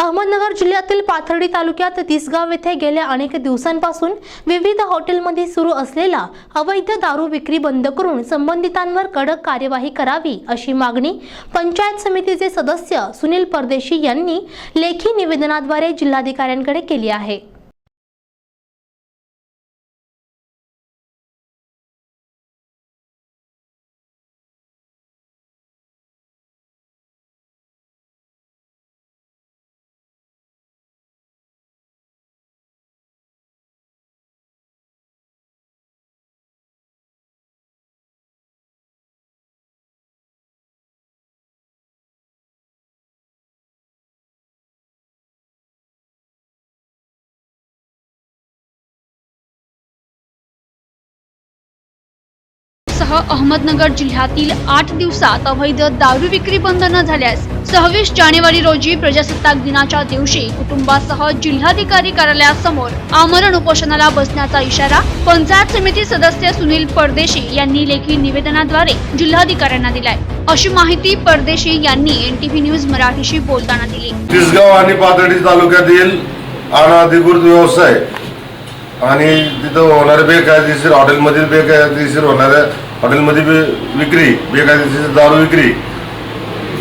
अहमदनगर जिल्ह्यातील पाथर्डी तालुक्यात तिसगाव येथे गेल्या अनेक दिवसांपासून विविध हॉटेलमध्ये सुरू असलेला अवैध दारू विक्री बंद करून संबंधितांवर कडक कार्यवाही करावी अशी मागणी पंचायत समितीचे सदस्य सुनील परदेशी यांनी लेखी निवेदनाद्वारे जिल्हाधिकाऱ्यांकडे केली आहे. सह अहमदनगर जिल्ह्यातील आठ दिवसात अवैध दारू विक्री बंद न झाल्यास सव्वीस जानेवारी रोजी प्रजासत्ताक दिनाच्या दिवशी कुटुंबासह जिल्हाधिकारी कार्यालयासमोर आमरण उपोषणाला बसण्याचा इशारा पंचायत समिती सदस्य सुनील परदेशी यांनी लेखी निवेदनाद्वारे जिल्हाधिकाऱ्यांना दिलाय. अशी माहिती परदेशी यांनी एनटीव्ही न्यूज मराठीशी बोलताना दिली. तिसगाव आणि पाथर्डी तालुक्यातील अनाधिकृत व्यवसाय आणि तिथं होणारे बेकायदेशीर हॉटेलमधील बेकायदेशीर होणाऱ्या हॉटेलमध्ये विक्री बेकायदेशीर दारू विक्री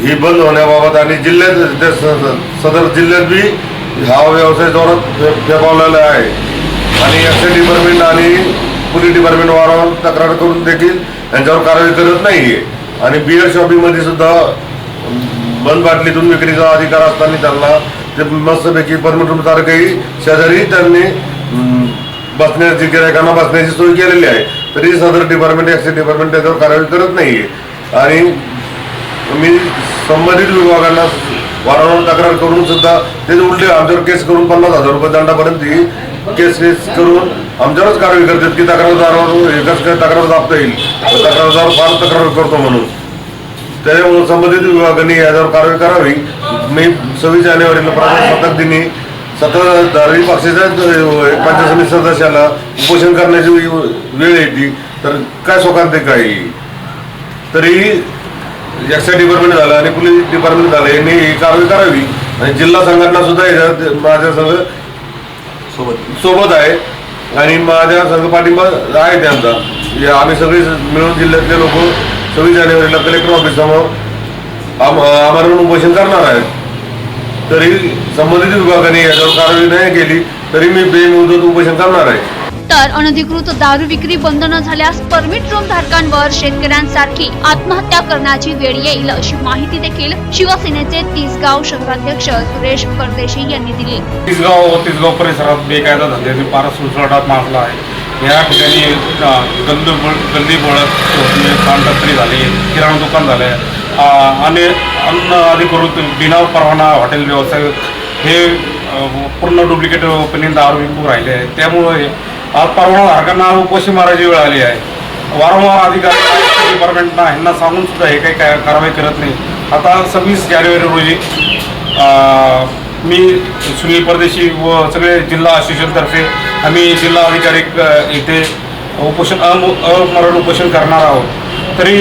ही बंद होण्याबाबत आणि जिल्ह्यात त्या स- सदर जिल्ह्यात बी हा व्यवसाय जोरात फेपावलेला आहे. आणि एक्साईज डिपार्टमेंट आणि पोलीस डिपार्टमेंट वारंवार तक्रार करून देखील यांच्यावर कारवाई करत नाहीये. आणि बिअर शॉपिंगमध्ये सुद्धा बंद बाटलीतून विक्रीचा अधिकार असताना त्यांना ते मस्तपैकी परमिट रूम सारखंही शेजारी त्यांनी बसण्याची गिरायकांना बसण्याची सोय केलेली आहे. तरी सदर डिपार्टमेंट एक्साईज डिपार्टमेंट त्याच्यावर कारवाई करत नाहीये. आणि मी संबंधित विभागांना वारंवार तक्रार करून सुद्धा ते उलटे आमच्यावर केस करून पन्नास हजार रुपये दंडापर्यंत ही केस केस करून आमच्यावरच कारवाई करतात की तक्रारदारावर एकाच काही तक्रार दाबता येईल. तक्रारदार फार तक्रार करतो म्हणून. त्याच्यामुळे संबंधित विभागाने याच्यावर कारवाई करावी. मी सव्वीस जानेवारीला प्रजासत्ताक दिनी सत्ताधारी पक्षाच्या पंचायत समिती सदस्याला उपोषण करण्याची वेळ येते तर काय आहे काही तरी एक्साईज डिपार्टमेंट झालं आणि पोलीस डिपार्टमेंट झालं यांनी ही कारवाई करावी. आणि जिल्हा संघटना सुद्धा याच्यात माझ्या संघ सोबत. सोबत आहे. आणि माझ्या संघ पाठिंबा आहे त्यांचा. आम्ही सगळे मिळून जिल्ह्यातले लोक सव्वीस जानेवारीला कलेक्टर ऑफिस समोर आम आमरण उपोषण करणार आहेत. तरी संबंधित विभागाने याच्यावर कारवाई नाही केली तरी मी बेमुदत उपोषण करणार आहे. तर अनधिकृत दारू विक्री बंद न झाल्यास परमिट रूम धारकांवर शेतकऱ्यांसारखी आत्महत्या करण्याची वेळ येईल अशी माहिती देखील शिवसेनेचे तिसगाव शहराध्यक्ष सुरेश परदेशी यांनी दिली. तिसगाव तिसगाव परिसरात बेकायदा धंद्याची फार सुळसुळाटात मारला आहे. या ठिकाणी अ, गल्ली बळ- बळत पानटपरी म्हणजे झाली किराणा दुकान झालं. आणि अन्न अधिकृत बिना परवाना हॉटेल व्यवसाय हे पूर्ण डुप्लिकेट ओपनिंग दारू विकू राहिले. आहे त्यामुळे परवाना धारकांना उपोषी मारायची वेळ आली आहे. वारंवार अधिकारी डिपार्टमेंटना ह्यांना सांगून सुद्धा हे काही काय कारवाई करत नाही. आता सव्वीस जानेवारी रोजी मी सुनील परदेशी व सगळे जिल्हा असोसिएशनतर्फे आम्ही जिल्हा अधिकारी इथे उपोषण अम अमरण उपोषण करणार आहोत. तरी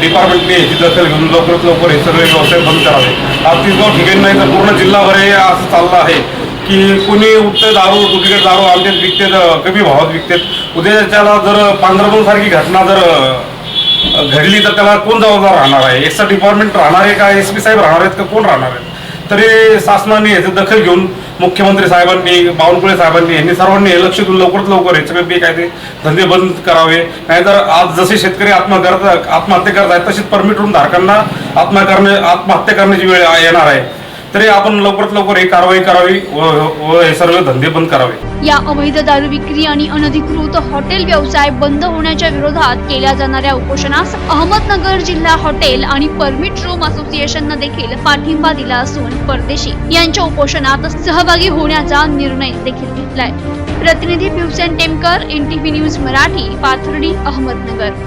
डिपार्टमेंटने याची दखल घेऊन लवकरात लवकर हे सगळे व्यवसाय बंद करावे. आज तिसगाव ठिकाणी नाही तर पूर्ण जिल्हाभर हे असं चाललं आहे. की कोणी उठते दारू डुप्लिकेट दारू आमच्यात विकतेत कमी भावात विकतेत. उद्याच्याला जर पांढरपूरसारखी घटना जर घडली तर त्याला कोण जबाबदार राहणार आहे? एसचा डिपार्टमेंट राहणार आहे का? एस पी साहेब राहणार आहेत का? कोण राहणार आहेत? तरी शासनाने याची दखल घेऊन मुख्यमंत्री साहेबांनी बावनकुळे साहेबांनी यांनी सर्वांनी हे लक्ष देऊन लवकरात लवकर हे काय ते धंदे बंद करावे. नाहीतर आज जसे शेतकरी आत्महत्या करत आत्महत्या करत आहेत तशीच परमिट रूम धारकांना आत्महत्या करणे आत्महत्या करण्याची वेळ येणार आहे. तरी आपण लवकरात लवकर ही कारवाई करावी व हे सर्व धंदे बंद करावे. या अवैध दारू विक्री आणि अनधिकृत हॉटेल व्यवसाय बंद होण्याच्या विरोधात केल्या जाणाऱ्या उपोषणास अहमदनगर जिल्हा हॉटेल आणि परमिट रूम असोसिएशननं देखील पाठिंबा दिला असून परदेशी यांच्या उपोषणात सहभागी होण्याचा निर्णय देखील घेतलाय. प्रतिनिधी पिवसेन टेमकर एनटीव्ही न्यूज मराठी पाथर्डी अहमदनगर.